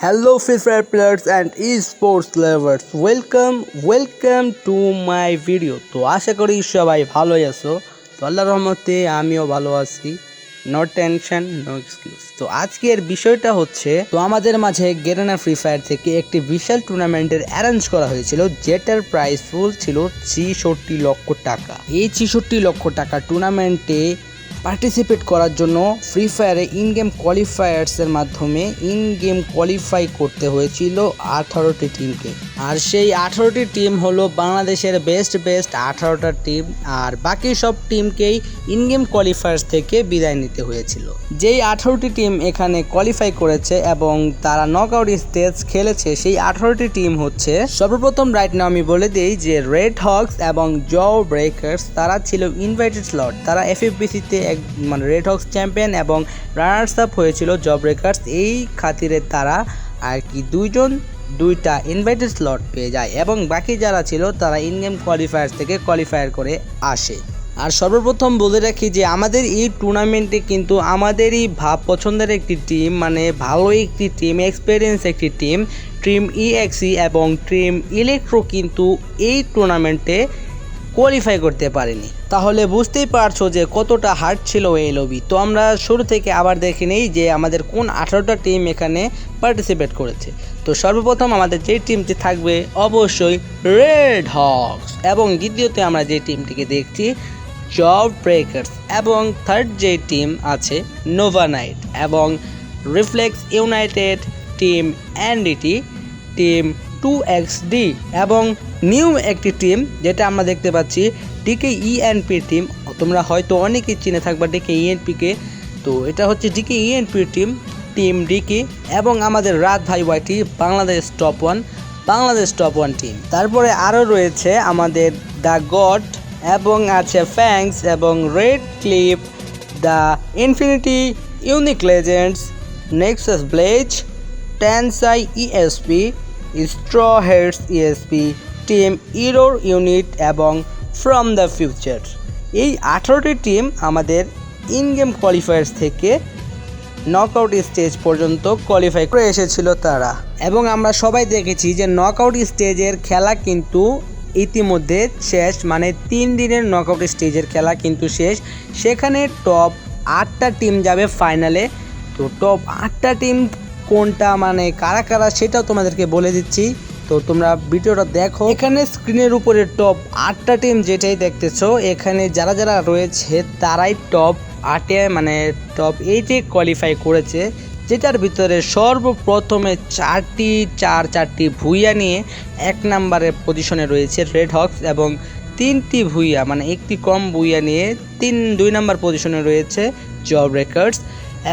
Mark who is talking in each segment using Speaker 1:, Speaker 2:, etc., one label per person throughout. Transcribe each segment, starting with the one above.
Speaker 1: Hello, Free Fire players and esports lovers. Welcome welcome to my video. তো আশা করি সবাই ভালোই আছো। তো আল্লাহর রহমতে আমিও ভালো আছি। নো টেনশন নো এক্সকিউজ তো আজকের বিষয়টা হচ্ছে, তো আমাদের মাঝে গেরানা ফ্রি ফায়ার থেকে একটি বিশাল টুর্নামেন্টের অ্যারেঞ্জ করা হয়েছিল, যেটার প্রাইস ফুল ছিল ছিষট্টি লক্ষ টাকা। এই ছিষট্টি লক্ষ টাকা টুর্নামেন্টে পার্টিসিপেট করার জন্য ফ্রি ফায়ারে ইন গেম কোয়ালিফায়ার্সের মাধ্যমে ইন গেম কোয়ালিফাই করতে হয়েছিল আঠারোটি টিমকে আর সেই আঠারোটি টিম হলো বাংলাদেশের বেস্ট বেস্ট আঠারোটা টিম আর বাকি সব টিমকেই ইন গেম কোয়ালিফায়ার্স থেকে বিদায় নিতে হয়েছিল। যেই আঠারোটি টিম এখানে কোয়ালিফাই করেছে এবং তারা নক আউট স্টেজ খেলেছে, সেই আঠারোটি টিম হচ্ছে, সর্বপ্রথম রাইট নাও আমি বলে দিই যে রেড হকস এবং জ ব্রেকার্স তারা ছিল ইনভাইটেড স্লট তারা এফএফবিসিতে এক মানে রেড হকস চ্যাম্পিয়ন এবং রানার্স আপ হয়েছিল জ ব্রেকার্স এই খাতিরে তারা আর কি দুইজন দুইটা ইনভাইটেড স্লট পেয়ে যায় এবং বাকি যারা ছিল তারা ইন গেম কোয়ালিফায়ার থেকে কোয়ালিফায়ার করে আসে। আর সর্বপ্রথম বলে রাখি যে আমাদের এই টুর্নামেন্টে কিন্তু আমাদেরই ভাব পছন্দের একটি টিম মানে ভালো একটি টিম এক্সপিরিয়েন্স একটি টিম ট্রিম ইএক্সি এবং ট্রিম ইলেকট্রো কিন্তু এই টুর্নামেন্টে কোয়ালিফাই করতে পারেনি। তাহলে বুঝতেই পারছ যে কতটা হার্ড ছিল এই লবি তো আমরা শুরু থেকে আবার দেখে নেই যে আমাদের কোন আঠারোটা টিম এখানে পার্টিসিপেট করেছে। তো সর্বপ্রথম আমাদের যে টিমটি থাকবে অবশ্যই রেড হকস এবং দ্বিতীয়তে আমরা যে টিমটিকে দেখছি জব ব্রেকার্স এবং থার্ড যে টিম আছে নোভা নাইট এবং Reflex United team NDT team two X D এবং নিউ একটি টিম যেটা আমরা দেখতে পাচ্ছি ডিকে ইএনপি টিম তোমরা হয়তো অনেকেই চিনে থাকবা ডিকে ইএনপিকে তো এটা হচ্ছে DK ENP team team DK এবং আমাদের রাত ভাই YT Bangladesh top one Bangladesh top one team তারপরে আরও রয়েছে আমাদের দ্য গড এবং আছে ফ্যাংস এবং red clip the infinity unique legends nexus blaze ট্যানসাই ESP straw heads ESP team error unit এবং ফ্রম দ্য ফিউচার এই আঠারোটি টিম আমাদের ইন গেম কোয়ালিফায়ার্স থেকে নকআউট স্টেজ পর্যন্ত কোয়ালিফাই করে এসেছিল তারা। এবং আমরা সবাই দেখেছি যে নকআউট স্টেজের খেলা কিন্তু ইতিমধ্যে শেষ মানে তিন দিনের নকআউট স্টেজের খেলা কিন্তু শেষ। সেখানে টপ আটটা টিম যাবে ফাইনালে তো টপ আটটা টিম কোনটা মানে কারা কারা, সেটাও তোমাদেরকে বলে দিচ্ছি। তো তোমরা ভিডিওটা দেখো। এখানে স্ক্রিনের উপরে টপ আটটা টিম যেটাই দেখতেছো, এখানে যারা যারা রয়েছে তারাই টপ আটে মানে টপ এইটে কোয়ালিফাই করেছে। যেটার ভিতরে সর্বপ্রথমে চারটি, চার চারটি ভুইয়া নিয়ে এক নম্বরের পজিশনে রয়েছে রেড হক্স এবং তিনটি ভুইয়া মানে একটি কম ভুইয়া নিয়ে তিন, দুই নম্বর পজিশনে রয়েছে জব রেকার্ডস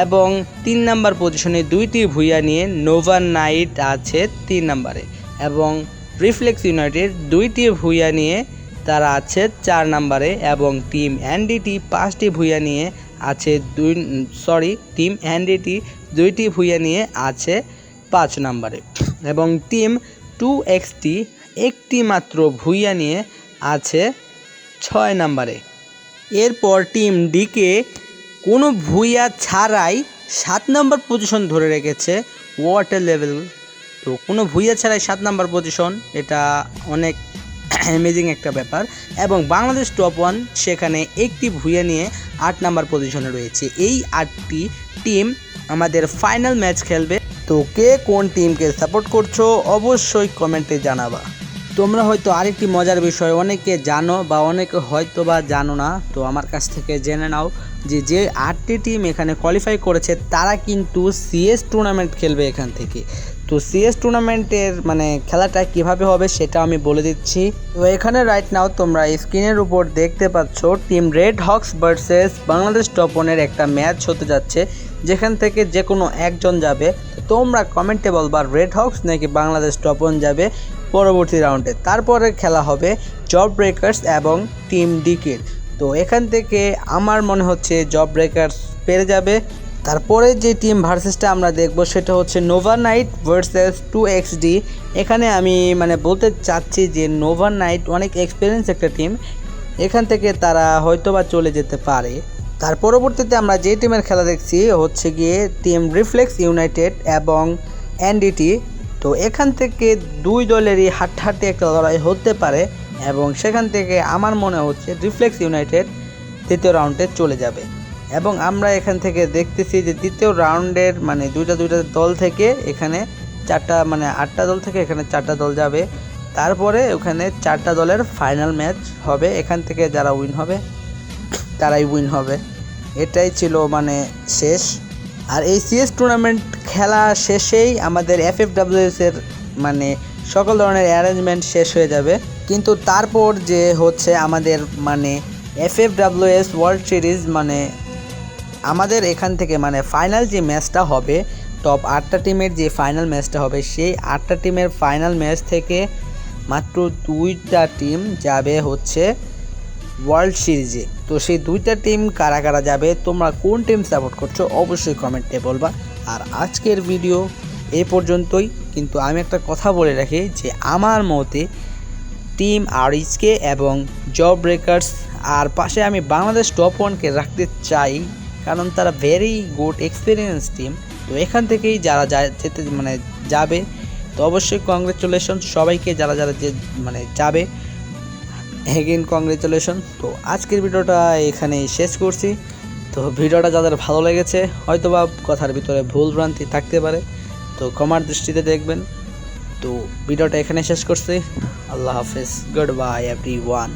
Speaker 1: এবং তিন নাম্বার পজিশনে দুইটি ভুইয়া নিয়ে নোভা নাইট আছে তিন নম্বরে। এবং রিফ্লেক্স ইউনাইটেড দুইটি ভুইয়া নিয়ে তারা আছে চার নম্বরে এবং টিম এনডিটি পাঁচটি ভুইয়া নিয়ে আছে দুই সরি টিম এনডিটি দুইটি ভুইয়া নিয়ে আছে পাঁচ নম্বরে। এবং টিম টু এক্সটি একটি মাত্র ভুইয়া নিয়ে আছে ছয় নম্বরে। এরপর টিম ডিকে কোনো ভুইয়া ছাড়াই সাত নম্বর পজিশন ধরে রেখেছে ওয়াটার লেভেল তো কোনো ভুইয়া ছাড়াই সাত নাম্বার পজিশন এটা অনেক অ্যামেজিং একটা ব্যাপার। এবং বাংলাদেশ টপ ওয়ান সেখানে একটি ভুইয়া নিয়ে আট নাম্বার পজিশনে রয়েছে। এই আটটি টিম আমাদের ফাইনাল ম্যাচ খেলবে। তো কে কোন টিমকে সাপোর্ট করছ, অবশ্যই কমেন্টে জানাবা। তোমরা হয়তো আরেকটি মজার বিষয়, অনেকে জানো বা অনেকে হয়তো বা জানো না, তো আমার কাছ থেকে জেনে নাও। যে যে আটটি টিম এখানে কোয়ালিফাই করেছে, তারা কিন্তু সিএস টুর্নামেন্ট খেলবে এখান থেকে। তো সিএস টুর্নামেন্টের মানে খেলাটা কীভাবে হবে সেটা আমি বলে দিচ্ছি। তো এখানে রাইট নাও তোমরা স্ক্রিনের উপর দেখতে পাচ্ছ team Red Hawks versus Bangladesh টপনের একটা ম্যাচ হতে যাচ্ছে, যেখান থেকে যে কোনো একজন যাবে। তোমরা কমেন্টে বলবা রেড হক্স নাকি বাংলাদেশ টপন যাবে পরবর্তী রাউন্ডে তারপরে খেলা হবে জব ব্রেকার্স এবং টিম ডিকের তো এখান থেকে আমার মনে হচ্ছে জব ব্রেকার্স পেরে যাবে। তারপরে যে টিম ভার্সেসটা আমরা দেখব সেটা হচ্ছে Nova Knight versus two X D এখানে আমি মানে বলতে চাচ্ছি যে নোভা নাইট অনেক এক্সপিরিয়েন্স একটা টিম এখান থেকে তারা হয়তো বা চলে যেতে পারে। তার পরবর্তীতে আমরা যে টিমের খেলা দেখছি হচ্ছে গিয়ে টিম রিফ্লেক্স ইউনাইটেড এবং এনডিটি তো এখান থেকে দুই দলেরই হাড্ডাহাড্ডি একটা লড়াই হতে পারে। এবং সেখান থেকে আমার মনে হচ্ছে রিফ্লেক্স ইউনাইটেড তৃতীয় রাউন্ডে চলে যাবে। এবং আমরা এখান থেকে দেখতেছি যে দ্বিতীয় রাউন্ডের মানে দুইটা দুইটা দল থেকে এখানে চারটা মানে আটটা দল থেকে এখানে চারটা দল যাবে। তারপরে ওখানে চারটা দলের ফাইনাল ম্যাচ হবে। এখান থেকে যারা উইন হবে, তারাই উইন হবে। এটাই ছিল মানে শেষ। আর এই সিএস টুর্নামেন্ট খেলা শেষেই আমাদের এফ এফ এর মানে সকল ধরনের অ্যারেঞ্জমেন্ট শেষ হয়ে যাবে। কিন্তু তারপর যে হচ্ছে আমাদের মানে F F S world series মানে আমাদের এখান থেকে মানে ফাইনাল যে ম্যাচটা হবে টপ আটটা টিমের যে ফাইনাল ম্যাচটা হবে, সেই আটটা টিমের ফাইনাল ম্যাচ থেকে মাত্র দুইটা টিম যাবে হচ্ছে ওয়ার্ল্ড সিরিজে তো সেই দুইটা টিম কারা কারা যাবে, তোমরা কোন টিম সাপোর্ট করছ অবশ্যই কমেন্টে বলবা। আর আজকের ভিডিও এ পর্যন্তই। কিন্তু আমি একটা কথা বলে রাখি যে আমার মতে টিম আরিজকে এবং জব ব্রেকার্স আর পাশে আমি বাংলাদেশ টপ ওয়ানকে রাখতে চাই, কারণ তারা ভেরি গুড এক্সপিরিয়েন্স টিম তো এখান থেকেই যারা যেতে মানে যাবে, তো অবশ্যই কংগ্রেচুলেশন সবাইকে, যারা যারা যে মানে যাবে এগেন কংগ্রেচুলেশন তো আজকের ভিডিওটা এখানেই শেষ করছি। তো ভিডিওটা যাদের ভালো লেগেছে, হয়তোবা কথার ভিতরে ভুল ভ্রান্তি থাকতে পারে, তো ক্ষমার দৃষ্টিতে দেখবেন। তো ভিডিওটা এখানে শেষ করছি। আল্লাহ হাফেজ। Good bye every one